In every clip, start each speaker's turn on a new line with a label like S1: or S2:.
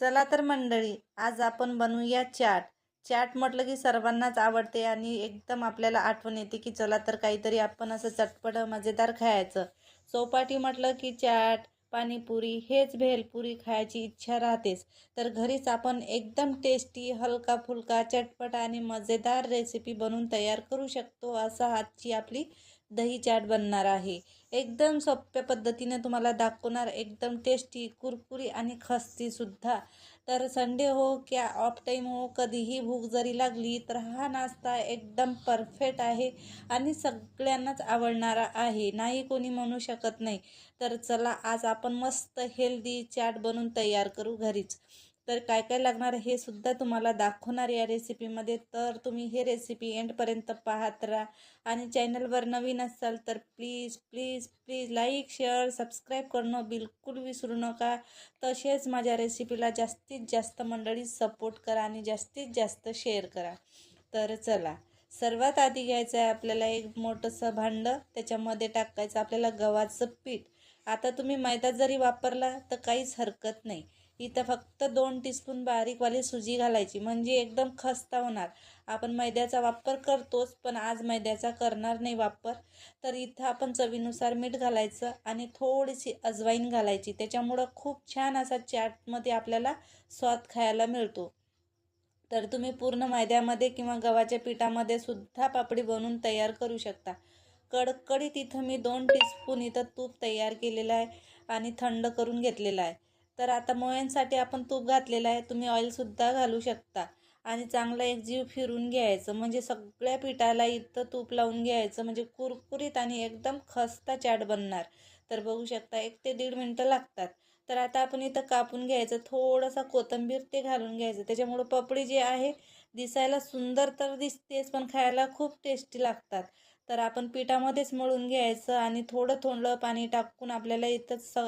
S1: चला तर मंडळी आज आपण बनवूया चाट. चाट म्हटलं की सर्वांनाच आवडते आणि एकदम आपल्याला आठवण येते की चला तर काहीतरी आपण असं चटपट मजेदार खायचं. चौपाटी म्हटलं की चाट पाणीपुरी हेच भेलपुरी खायची इच्छा राहतेच. तर घरीच आपण एकदम टेस्टी हलका फुलका चटपट आणि मजेदार रेसिपी बनवून तयार करू शकतो असा आजची आपली दही चाट बनणार आहे. एकदम सोप्या पद्धतीने तुम्हाला दाखवणार एकदम टेस्टी कुरकुरी आणि खस्तीसुद्धा तर संडे हो क्या ऑफ टाईम हो कधीही भूक जरी लागली तर हा नाश्ता एकदम परफेक्ट आहे आणि सगळ्यांनाच आवडणारा आहे. नाही कोणी म्हणू शकत नाही. तर चला आज आपण मस्त हेल्दी चाट बनवून तयार करू घरीच. तर काय काय लागणार हे सुद्धा तुम्हाला दाखवणार या रेसिपीमध्ये तर तुम्ही हे रेसिपी एंडपर्यंत पाहत राहा. आणि चॅनलवर नवीन असाल तर please please please like share subscribe करणं बिलकुल विसरू नका. तसेच माझ्या रेसिपीला जास्तीत जास्त मंडळी सपोर्ट करा आणि जास्तीत जास्त शेअर करा. तर चला सर्वात आधी घ्यायचं आहे आपल्याला एक मोठंसं भांडं. त्याच्यामध्ये टाकायचं आपल्याला गव्हाचं पीठ. आता तुम्ही मैदा जरी वापरला तर काहीच हरकत नाही. इथं फक्त दोन टीस्पून बारीकवाली सुजी घालायची. म्हणजे एकदम खस्ता होणार. आपण मैद्याचा वापर करतोच पण आज मैद्याचा करणार नाही वापर. तर इथं आपण चवीनुसार मीठ घालायचं आणि थोडीशी अजवाईन घालायची. त्याच्यामुळं खूप छान असा चाटमध्ये आपल्याला स्वाद खायला मिळतो. तर तुम्ही पूर्ण मैद्यामध्ये किंवा गव्हाच्या पिठामध्ये सुद्धा पापडी बनवून तयार करू शकता. कडकडीत इथं मी दोन टीस्पून इथं तूप तयार केलेलं आहे आणि थंड करून घेतलेलं आहे. तर आता मोयांसाठी आपण तूप घातलेलं आहे. तुम्ही ऑइलसुद्धा घालू शकता. आणि चांगला एक जीव फिरून घ्यायचं. म्हणजे सगळ्या पिठाला इथं तूप लावून घ्यायचं. म्हणजे कुरकुरीत आणि एकदम खस्ता चाट बनणार. तर बघू शकता एक ते दीड मिनटं लागतात. तर आता आपण इथं कापून घ्यायचं. थोडंसं कोथिंबीर ते घालून घ्यायचं. त्याच्यामुळं पपडी जी आहे दिसायला सुंदर तर दिसतेच पण खायला खूप टेस्टी लागतात. तर आपण पिठामध्येच मळून घ्यायचं आणि थोडं थोडं पाणी टाकून आपल्याला इथं स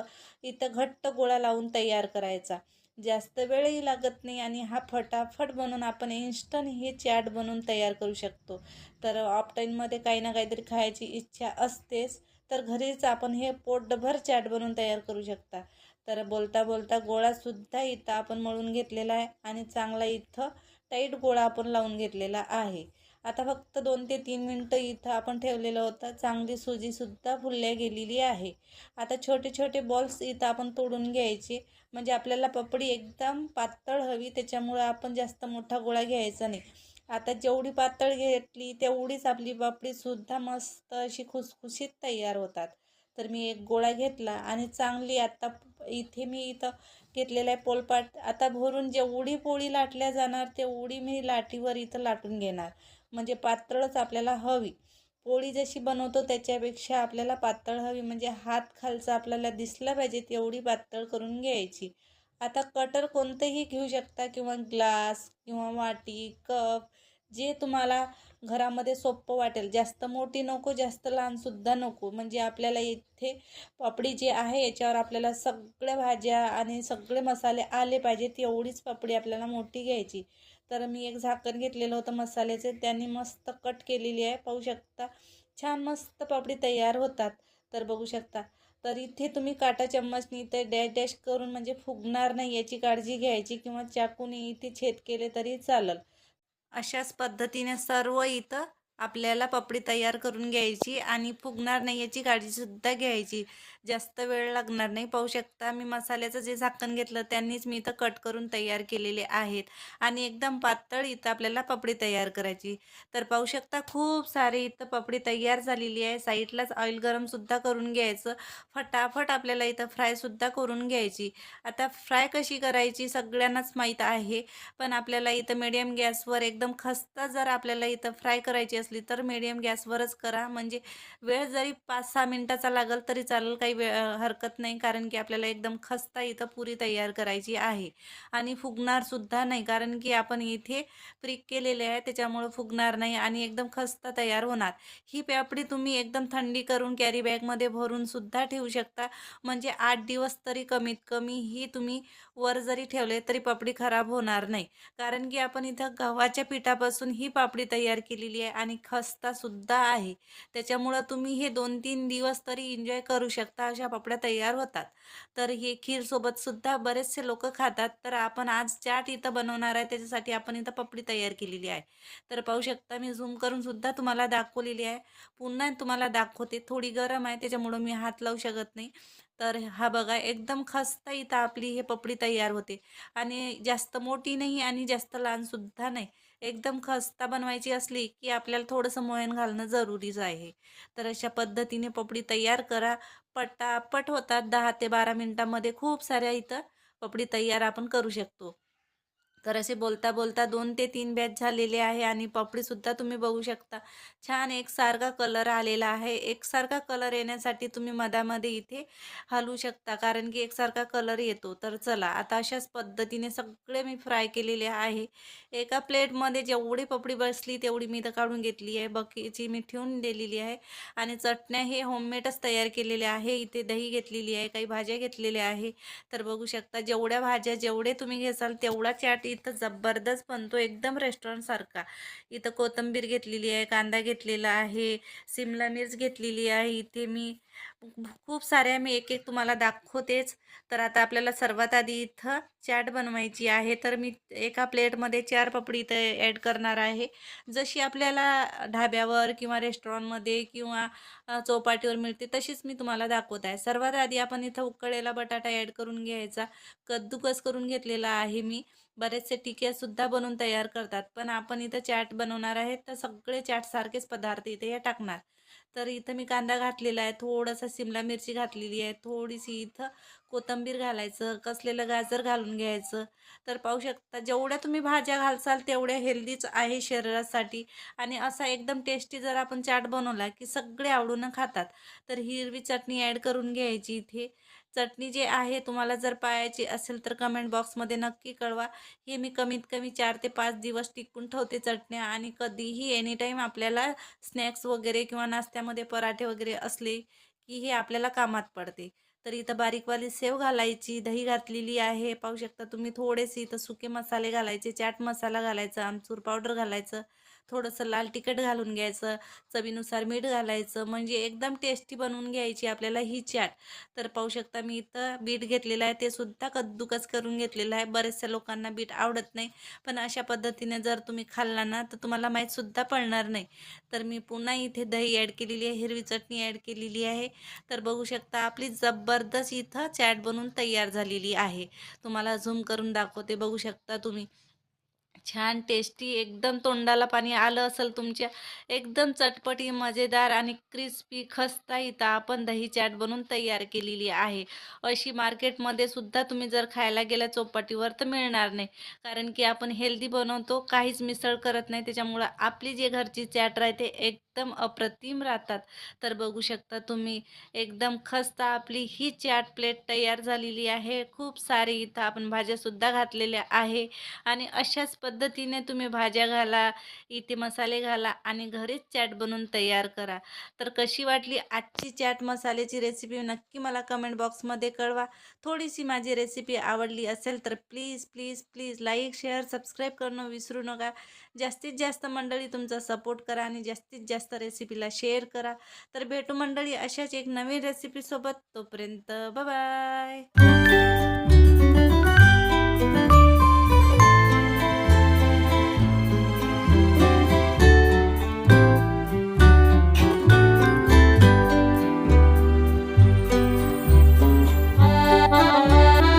S1: इथं घट्ट गोळा लावून तयार करायचा. जास्त वेळही लागत नाही आणि हा फटाफट बनवून आपण इन्स्टंट हे चॅट बनवून तयार करू शकतो. तर ऑफटाईनमध्ये काही ना काहीतरी खायची इच्छा असतेच तर घरीच आपण हे पोटभर चॅट बनवून तयार करू शकता. तर बोलता बोलता गोळासुद्धा इथं आपण मळून घेतलेला आहे आणि चांगला इथं टाईट गोळा आपण लावून घेतलेला आहे. आता फक्त दोन ते तीन मिनटं इथं आपण ठेवलेलं होतं. चांगली सुजीसुद्धा फुलल्या गेलेली आहे. आता छोटे छोटे बॉल्स इथं आपण तोडून घ्यायचे. म्हणजे आपल्याला पपडी एकदम पातळ हवी त्याच्यामुळं आपण जास्त मोठा गोळा घ्यायचा नाही. आता जेवढी पातळ घेतली तेवढीच आपली पापडीसुद्धा मस्त अशी खुसखुशीत तयार होतात. तर मी एक गोळा घेतला आणि चांगली आता इथे मी इथं घेतलेला आहे पोलपाट. आता भरून जेवढी पोळी लाटल्या जाणार तेवढी मी लाटीवर इथं लाटून घेणार. म्हणजे पातळच आपल्याला हवी. पोळी जशी बनवतो त्याच्यापेक्षा आपल्याला पातळ हवी. म्हणजे हात खालचा आपल्याला दिसला पाहिजे तेवढी पातळ करून घ्यायची. आता कटर कोणतंही घेऊ शकता किंवा ग्लास किंवा वाटी कप जे तुम्हाला घरामध्ये सोपं वाटेल. जास्त मोठी नको जास्त लहानसुद्धा नको. म्हणजे आपल्याला इथे पापडी जी आहे याच्यावर आपल्याला सगळ्या भाज्या आणि सगळे मसाले आले पाहिजेत. एवढीच पापडी आपल्याला मोठी घ्यायची. तर मी एक झाकण घेतलेलं होतं मसाल्याचे. त्यांनी मस्त कट केलेली आहे. पाहू शकता छान मस्त पापडी तयार होतात. तर बघू शकता. तर इथे तुम्ही काटा चम्मचनी ते डॅश डॅश करून म्हणजे फुगणार नाही याची काळजी घ्यायची किंवा चाकूने इथे छेद केले तरी चालेल. अशाच पद्धतीने सर्व इथं आपल्याला पपडी तयार करून घ्यायची आणि फुगणार नाही याची काळजीसुद्धा घ्यायची. जास्त वेळ लागणार नाही. पाहू शकता मी मसाल्याचं जे झाकण घेतलं त्यांनीच मी इथं कट करून तयार केलेले आहेत. आणि एकदम पातळ इथं आपल्याला पपडी तयार करायची. तर पाहू शकता खूप सारे इथं पपडी तयार झालेली आहे. साईडलाच ऑइल गरमसुद्धा करून घ्यायचं. फटाफट आपल्याला इथं फ्रायसुद्धा करून घ्यायची. आता फ्राय कशी करायची सगळ्यांनाच माहीत आहे. पण आपल्याला इथं मिडियम गॅसवर एकदम खस्ता जर आपल्याला इथं फ्राय करायची असली तर मिडियम गॅसवरच करा. म्हणजे वेळ जरी पाच सहा मिनटाचा लागल तरी चालेल काही वेळ हरकत नाही. कारण की आपल्याला एकदम खस्ता इथं पुरी तयार करायची आहे. आणि फुगणारसुद्धा नाही. कारण की आपण इथे प्रिक केलेले आहे. त्याच्यामुळं फुगणार नाही आणि एकदम खस्ता तयार होणार. ही पापडी तुम्ही एकदम थंडी करून कॅरी बॅगमध्ये भरून सुद्धा ठेवू शकता. म्हणजे आठ दिवस तरी कमीत कमी ही तुम्ही वर जरी ठेवले तरी पापडी खराब होणार नाही. कारण की आपण इथं गव्हाच्या पिठापासून ही पापडी तयार केलेली आहे आणि खस्तासुद्धा आहे. त्याच्यामुळं तुम्ही हे दोन तीन दिवस तरी एन्जॉय करू शकता अशा पापड्या तयार होतात. तर हे खीरसोबतसुद्धा बरेचसे लोक खातात. तर आपण आज चाट इथं बनवणार आहे. त्याच्यासाठी आपण इथं पापडी तयार केलेली आहे. तर पाहू शकता मी झूम करून सुद्धा तुम्हाला दाखवलेली आहे. पुन्हा तुम्हाला दाखवते. थोडी गरम आहे. त्याच्यामुळं मी हात लावू शकत नाही. तर हा बघा एकदम खस्ता इथं आपली हे पपडी तयार होते. आणि जास्त मोठी नाही आणि जास्त लहानसुद्धा नाही. एकदम खस्ता बनवायची असली की आपल्याला थोडंसं मोयन घालणं जरुरीच आहे. तर अशा पद्धतीने पपडी तयार करा. पटापट होतात दहा ते बारा मिनटामध्ये खूप साऱ्या इथं पपडी तयार आपण करू शकतो. तर असे बोलता बोलता दोन ते तीन बॅच झालेले आहे आणि पपडीसुद्धा तुम्ही बघू शकता. छान एकसारखा कलर आलेला आहे. एकसारखा कलर येण्यासाठी तुम्ही मधामध्ये इथे हलवू शकता कारण की एकसारखा कलर येतो. तर चला आता अशाच पद्धतीने सगळे मी फ्राय केलेले आहे. एका प्लेटमध्ये जेवढी पपडी बसली तेवढी मी तर काढून घेतली आहे. बकीची मी ठेवून दिलेली आहे. आणि चटण्या हे होममेडच तयार केलेल्या आहे. इथे दही घेतलेली आहे काही भाज्या घेतलेल्या आहे. तर बघू शकता जेवढ्या भाज्या जेवढे तुम्ही घेसाल तेवढा चाट इथं जबरदस्त बनतो एकदम रेस्टॉरंटसारखा इथं कोथिंबीर घेतलेली आहे कांदा घेतलेला आहे सिमला मिर्च घेतलेली आहे इथे मी खूप साऱ्या मी एक एक तुम्हाला दाखवतेच. तर आता आपल्याला सर्वात आधी इथं चाट बनवायची आहे. तर मी एका प्लेटमध्ये चार पपडी इथं ॲड करणार आहे. जशी आपल्याला ढाब्यावर किंवा रेस्टॉरंटमध्ये किंवा चौपाटीवर मिळते तशीच मी तुम्हाला दाखवत आहे. सर्वात आधी आपण इथं उकळलेला बटाटा ॲड करून घ्यायचा. कद्दूकस करून घेतलेला आहे मी. बरेचसे टिक्यासुद्धा बनवून तयार करतात. पण आपण इथं चाट बनवणार आहे तर सगळे चाटसारखेच पदार्थ इथे या टाकणार. तर इथं मी कांदा घातलेला आहे. थोडासा शिमला मिरची घातलेली आहे. थोडीशी इथं कोथिंबीर घालायचं कसलेलं गाजर घालून घ्यायचं. तर पाहू शकता जेवढ्या तुम्ही भाज्या घालसाल तेवढ्या हेल्दीच आहे शरीरासाठी. आणि असा एकदम टेस्टी जर आपण चाट बनवला की सगळे आवडून खातात. तर हिरवी चटणी ॲड करून घ्यायची इथे. चटणी जे आहे तुम्हाला जर पाहायची असेल तर कमेंट बॉक्समध्ये नक्की कळवा. हे मी कमीत कमी चार ते पाच दिवस टिकून ठेवते चटण्या आणि कधीही एनी टाईम आपल्याला स्नॅक्स वगैरे किंवा नाश्त्यामध्ये पराठे वगैरे असले की हे आपल्याला कामात पडते. तर इथं बारीकवाली सेव घालायची दही घातलेली आहे. पाहू शकता तुम्ही थोडेसे इथं सुके मसाले घालायचे चाट मसाला घालायचा आमचूर पावडर घालायचं. थोडंसं लाल तिखट घालून घ्यायचं चवीनुसार मीठ घालायचं म्हणजे एकदम टेस्टी बनवून घ्यायची आपल्याला ही चाट. तर पाहू शकता मी इथं बीट घेतलेलं आहे ते सुद्धा कद्दुकस करून घेतलेलं आहे. बऱ्याचशा लोकांना बीट आवडत नाही पण अशा पद्धतीने जर तुम्ही खाल्ला ना तर तुम्हाला माहीतसुद्धा पडणार नाही. तर मी पुन्हा इथे दही ॲड केलेली आहे हिरवी चटणी ॲड केलेली आहे. तर बघू शकता आपली जबरदस्त इथं चॅट बनवून तयार झालेली आहे. तुम्हाला झूम करून दाखवते बघू शकता तुम्ही. छान टेस्टी एकदम तोंडाला पाणी आलं असेल तुमच्या एकदम चटपटी मजेदार आणि क्रिस्पी खस्ता इथं आपण दही चाट बनवून तयार केलेली आहे. अशी मार्केटमध्ये सुद्धा तुम्ही जर खायला गेला चौपाटीवर तर मिळणार नाही. कारण की आपण हेल्दी बनवतो काहीच मिसळ करत नाही. त्याच्यामुळं आपली जे घरची चाट राहते एकदम अप्रतिम राहतात. तर बघू शकता तुम्ही एकदम खस्ता आपली ही चाट प्लेट तयार झालेली आहे. खूप सारी इथं आपण भाज्यासुद्धा घातलेल्या आहे. आणि अशाच पद्धतीने तुम्ही भाज्या घाला इथे मसाले घाला आणि घरीच चॅट बनवून तयार करा. तर कशी वाटली आजची चॅट मसाल्याची रेसिपी? नक्की मला कमेंट बॉक्समध्ये कळवा. थोडीशी माझी रेसिपी आवडली असेल तर please please please like share subscribe करणं विसरू नका. जास्तीत जास्त मंडळी तुमचा सपोर्ट करा आणि जास्तीत जास्त रेसिपीला शेअर करा. तर भेटू मंडळी अशाच एक नवीन रेसिपीसोबत तोपर्यंत बाय